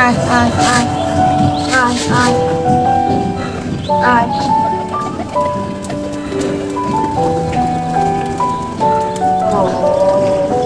I I I I I. Ay. Oh,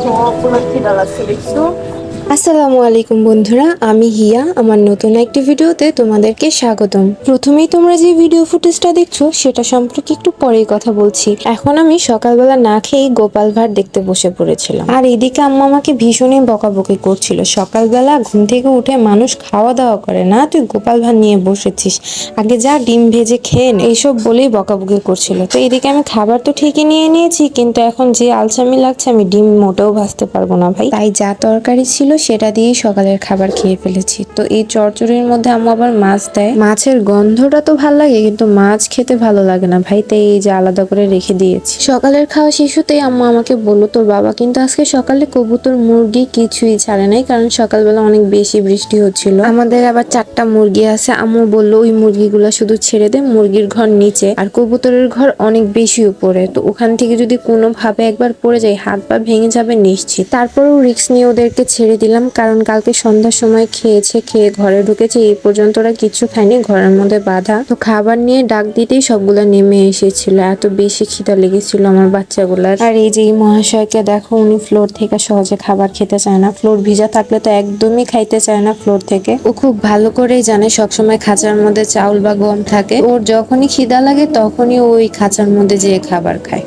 çok buna kiralar sürüksün. আসসালামু আলাইকুম বন্ধুরা, আমি হিয়া। আমার নতুন একটি ভিডিওতে তোমাদেরকে স্বাগতম। প্রথমেই তোমরা যে ভিডিও ফুটেজটা দেখছ, সেটা সম্পর্কে একটু পরেই কথা বলছি। এখন আমি সকালবেলা না খেয়েই গোপাল ভাট দেখতে বসে পড়েছিলাম। আর এদিকে আম্মা আমাকে ভীষণই বকাবকি করছিল। সকালবেলা ঘুম থেকে উঠে মানুষ খাওয়া দাওয়া করে, না, তুই গোপাল ভাট নিয়ে বসেছিস। আগে যা ডিম ভেজে খেয়ে নে। এইসব বলেই বকাবকি করছিল। তো এদিকে আমি খাবার তো ঠিকই নিয়ে নিয়েছি, কিন্তু এখন যে আলসামি লাগছে, আমি ডিম মোটেও ভাজতে পারব না ভাই। তাই যা তরকারি ছিল সেটা দিয়েই সকালের খাবার খেয়ে ফেলেছি। তো এই চরচড়ির মধ্যে আম্মু আবার মাছ দেয়। মাছের গন্ধটা তো ভালো লাগে, কিন্তু মাছ খেতে ভালো লাগে না ভাই, তাই এই যে আলাদা করে রেখে দিয়েছি। সকালের খাওয়া শিশুতেই আম্মু আমাকে বলল, তোর বাবা কিন্তু আজকে সকালে কবুতর, মুরগি কিছুই ছাড়ে নাই, কারণ সকালবেলা অনেক বেশি বৃষ্টি হচ্ছিল। আমাদের আবার চারটা মুরগি আছে, আম্মু বলল, ওই মুরগিগুলো শুধু ছেড়ে দে, মুরগির ঘর নিচে। আর কবুতরের ঘর অনেক বেশি উপরে, তো ওখান থেকে যদি কোনোভাবে একবার পড়ে যায় হাত পা ভেঙে যাবে নিশ্চিত। তারপরেও রিক্স নিয়ে ওদেরকে ছেড়ে দিলাম, কারণ কালকে সন্ধ্যার সময় খেয়েছে, খেয়ে ঘরে ঢুকেছে, এই পর্যন্ত ওরা কিছু খায়নি, ঘরের মধ্যে বাধা। তো খাবার নিয়ে ডাক দিতেই সবগুলো নেমে এসেছিল, এত বেশি খিদা লেগেছিল আমার বাচ্চাগুলার। আর এই যে এই মহাশয়কে দেখো, উনি ফ্লোর থেকে সহজে খাবার খেতে চায় না, ফ্লোর ভিজা থাকলে তো একদমই খাইতে চায় না ফ্লোর থেকে। ও খুব ভালো করেই জানে, সবসময় খাঁচার মধ্যে চাউল বা গম থাকে। ওর যখনই খিদা লাগে, তখনই ওই খাঁচার মধ্যে যেয়ে খাবার খায়।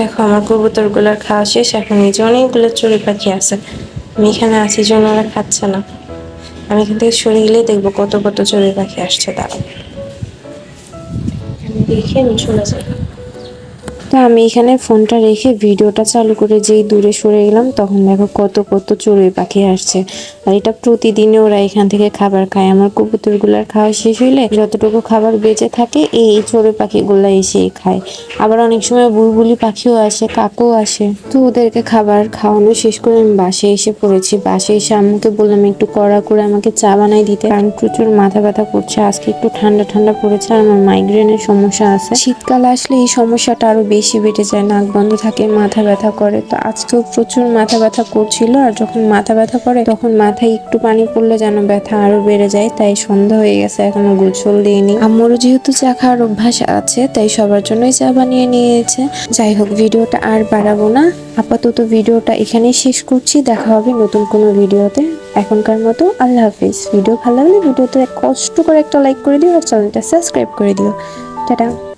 দেখো, আমার কবুতরগুলার খাওয়া শেষ, এখন নিচে অনেকগুলো চড়ুই পাখি আছে। আমি এখানে আছি জন্য ওরা খাচ্ছে না। আমি এখান থেকে সরে গেলেই দেখব কত কত চড়ুই পাখি আসছে তারা দেখে আমি চলে যাই তো আমি এখানে ফোনটা রেখে ভিডিওটা চালু করে যেই দূরে সরে গেলাম, তখন দেখো কত কত চড়ুই পাখি আসছে। আর এটা প্রতিদিনে ওরা এখান থেকে খাবার খায়। আমার কবুতরগুলার খাওয়া শেষ হইলে যতটুকু খাবার বেঁচে থাকে, এই চড়ুই পাখিগুলো এসেই খায়। আবার অনেক সময় বুলবুলি পাখিও আসে, কাকও আসে। তো ওদেরকে খাবার খাওয়ানো শেষ করে আমি বাসে এসে পড়েছি। বাসে এসে আম্মুকে বললাম, একটু কড়া করে আমাকে চা বানাই দিতে। কারণ প্রচুর মাথা ব্যথা করছে। আজকে একটু ঠান্ডা ঠান্ডা পড়েছে আর আমার মাইগ্রেনের সমস্যা আছে। শীতকাল আসলে এই সমস্যাটা আরও বেশি বেড়ে যায়, নাক বন্ধ থাকে, মাথা ব্যথা করে। তো আজকেও প্রচুর মাথা ব্যথা করছিল আর যখন মাথা ব্যথা করে তখন মাথায় একটু পানি পড়লে যেন ব্যথা আরও বেড়ে যায়, তাই সন্ধ্যা হয়ে গেছে, এখনও গোসল দিইনি। আম্মুরও যেহেতু চা খাওয়ার অভ্যাস আছে, তাই সবার জন্যই চা বানিয়ে নিয়েছে। যাই হোক, ভিডিওটা আর বাড়াবো না। আপাতত ভিডিওটা এখানেই শেষ করছি, দেখা হবে নতুন কোনো ভিডিওতে। এখনকার মতো আল্লাহ হাফিজ। ভিডিও ভালো লাগলে ভিডিওতে কষ্ট করে একটা লাইক করে দিও আর চ্যানেলটা সাবস্ক্রাইব করে দিও। টাটা।